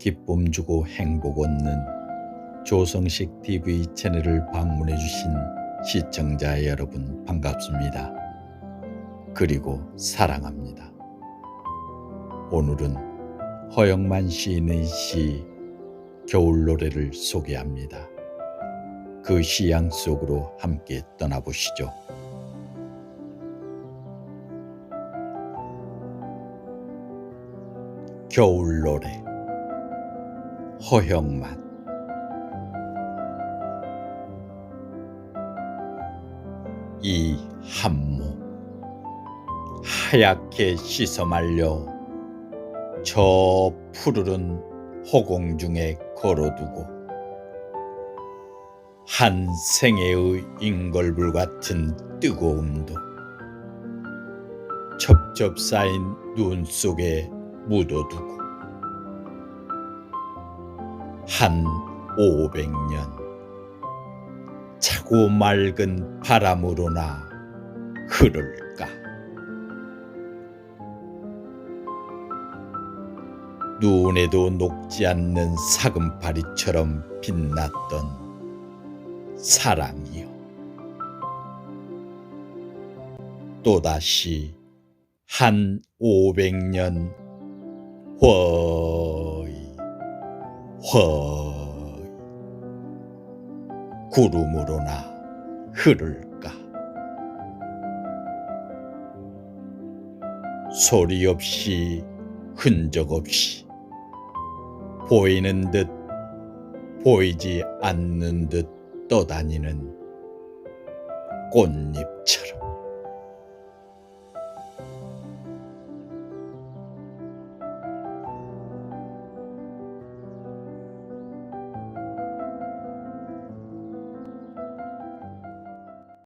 기쁨 주고 행복 얻는 조성식 TV 채널을 방문해 주신 시청자 여러분 반갑습니다. 그리고 사랑합니다. 오늘은 허영만 시인의 시 겨울 노래를 소개합니다. 그 시양 속으로 함께 떠나보시죠. 겨울 노래 허영만 이 한모 하얗게 씻어 말려 저 푸르른 허공 중에 걸어두고 한 생애의 인걸불 같은 뜨거움도 첩첩 쌓인 눈 속에 묻어두고 한 오백 년. 차고 맑은 바람으로나 흐를까? 눈에도 녹지 않는 사금파리처럼 빛났던 사랑이요 또다시 한 오백 년. 허 이 허이. 구름으로나 흐를까? 소리 없이 흔적 없이 보이는 듯 보이지 않는 듯 떠다니는 꽃잎처럼